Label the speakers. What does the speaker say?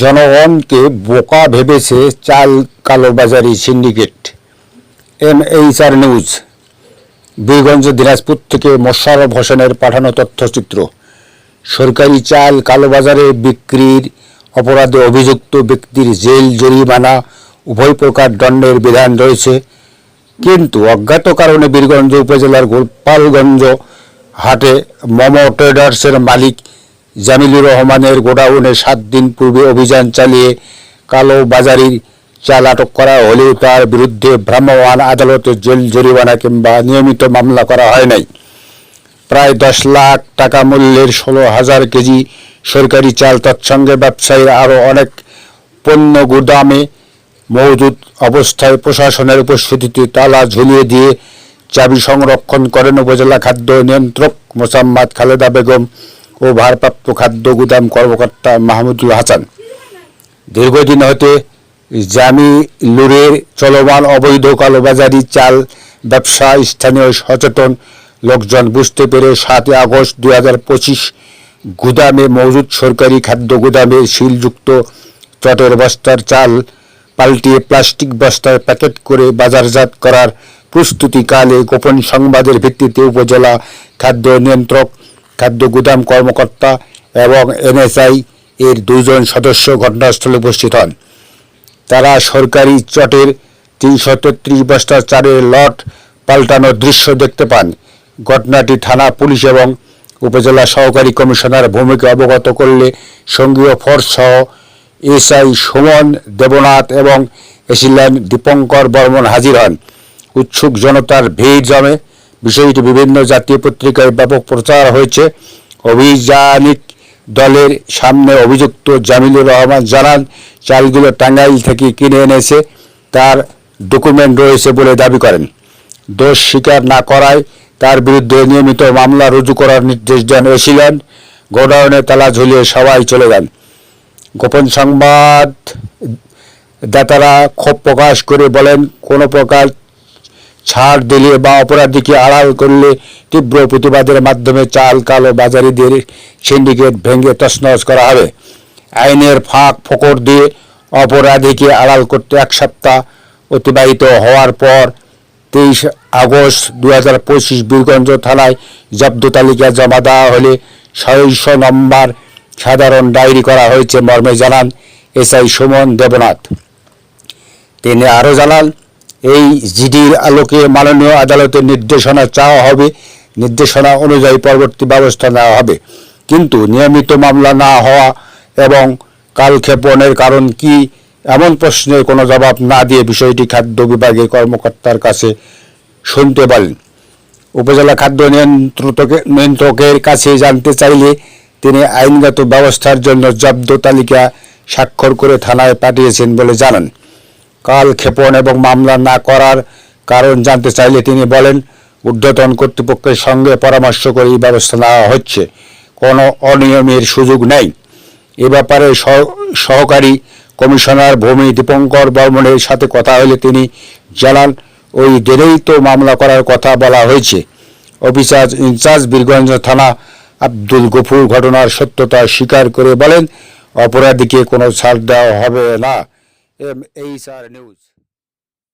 Speaker 1: জনগণকে বোকা ভেবেছে চাল কালোবাজারি syndicate M H R news Birganj, Dinajpur থেকে মোশাররফ হোসেনের পাঠানো তথ্যচিত্র। সরকারি চাল কালোবাজারে বিক্রির অপরাধে অভিযুক্ত ব্যক্তির জেল, জরিমানা, উভয় প্রকার দণ্ডের বিধান রয়েছে। কিন্তু অজ্ঞাত কারণে বীরগঞ্জ উপজেলার গোপালগঞ্জ হাটে মোমো ট্রেডার্সের মালিক জামিলুর রহমানের গোডাউনে সাত দিন পূর্বে অভিযান চালিয়ে কালো বাজারির চাল আটক করা হলেও তার বিরুদ্ধে ভ্রাম্যমাণ আদালতে জেল, জরিমানা কিংবা নিয়মিত মামলা করা হয় নাই। প্রায় দশ লাখ টাকা মূল্যের ষোলো হাজার কেজি সরকারি চাল তৎসঙ্গে ব্যবসায়ীর আরও অনেক পণ্য গুদামে মজুদ অবস্থায় প্রশাসনের উপস্থিতিতে তালা ঝুলিয়ে দিয়ে চাবি সংরক্ষণ করেন উপজেলা খাদ্য নিয়ন্ত্রক মোসাম্মদ খালেদা বেগম ও ভারপ্রাপ্ত খাদ্য গুদাম কর্মকর্তা মাহমুদুল হাসান। দীর্ঘদিন হতে জামি লুরের চলমান অবৈধ কালোবাজারি চাল ব্যবসা, স্থানীয় সচেতন লোকজন বুঝতে পেরে সাতই আগস্ট দুই হাজার পঁচিশ গুদামে মজুদ সরকারি খাদ্য গুদামে শিলযুক্ত চটের বস্তার চাল পাল্টিয়ে প্লাস্টিক বস্তায় প্যাকেট করে বাজারজাত করার প্রস্তুতিকালে গোপন সংবাদের ভিত্তিতে উপজেলা খাদ্য নিয়ন্ত্রক, খাদ্য গুদাম কর্মকর্তা এবং এনএসআই এর দুজন সদস্য ঘটনাস্থলে উপস্থিত হন। তারা সরকারি চটের তিনশো তেত্রিশ বস্তা চারের লট পাল্টানোর দৃশ্য দেখতে পান। ঘটনাটি থানা পুলিশ এবং উপজেলা সহকারী কমিশনার ভূমিকা অবগত করলে সঙ্গীয় ফোর্স সহ এসআই সুমন দেবনাথ এবং এসিল্যান্ড দীপঙ্কর বর্মন হাজির হন। উৎসুক জনতার ভিড় জমে বিষয়টি বিভিন্ন জাতীয় পত্রিকায় ব্যাপক প্রচার হয়েছে। অভিযানিক দলের সামনে অভিযুক্ত জামিলুর রহমান জানান, চালগুলো টাঙ্গাইল থেকে কিনে এনেছে, তার ডকুমেন্ট রয়েছে বলে দাবি করেন। দোষ স্বীকার না করায় তার বিরুদ্ধে নিয়মিত মামলা রুজু করার নির্দেশ দেন এসিল্যান্ড গোডাউনে তালা ঝুলিয়ে সবাই চলে যান। গোপন সংবাদ, দাতারা ক্ষোভ প্রকাশ করে বলেন, কোনো প্রকার ছাড় দিলে বা অপরাধীকে আড়াল করলে তীব্র প্রতিবাদের মাধ্যমে চাল, কালো বাজারিদের সিন্ডিকেট ভেঙে তছনছ করা হবে। আইনের ফাঁক, ফোকর দিয়ে অপরাধীকে আড়াল করতে এক সপ্তাহ অতিবাহিত হওয়ার পর তেইশ আগস্ট দু হাজার পঁচিশ বীরগঞ্জ থানায় জব্দ তালিকা জমা দেওয়া হলে ছয়শো নম্বর সাধারণ ডায়েরি করা হয়েছে মর্মে জানান এসআই সুমন দেবনাথ। তিনি আরও জানান, এই জিডির আলোকে মাননীয় আদালতের নির্দেশনা চাওয়া হবে, নির্দেশনা অনুযায়ী পরবর্তী ব্যবস্থা নেওয়া হবে। কিন্তু নিয়মিত মামলা না হওয়া এবং কালক্ষেপণের কারণ কি, এমন প্রশ্নের কোনো জবাব না দিয়ে বিষয়টি খাদ্য বিভাগের কর্মকর্তার কাছে শুনতে পারেন। উপজেলা খাদ্য নিয়ন্ত্রকের কাছে জানতে চাইলে তিনি আইনগত ব্যবস্থার জন্য জব্দ তালিকা স্বাক্ষর করে থানায় পাঠিয়েছেন বলে জানান। কাল ক্ষেপণ এবং মামলা না করার কারণ জানতে চাইলে তিনি বলেন, ঊর্ধ্বতন কর্তৃপক্ষের সঙ্গে পরামর্শ করে এই ব্যবস্থা নেওয়া হচ্ছে। কোনো অনিয়মের সুযোগ নেই। এ ব্যাপারে সহ- সহকারী কমিশনার ভূমি দীপঙ্কর বর্মনের সাথে কথা হলে তিনি জানান, ওই দিনেই তো মামলা করার কথা বলা হয়েছে। অফিসার ইনচার্জ বীরগঞ্জ থানা আব্দুল গফুর ঘটনার সত্যতা স্বীকার করে বলেন, অপরাধীকে কোনো ছাড় দেওয়া হবে না। M H R news.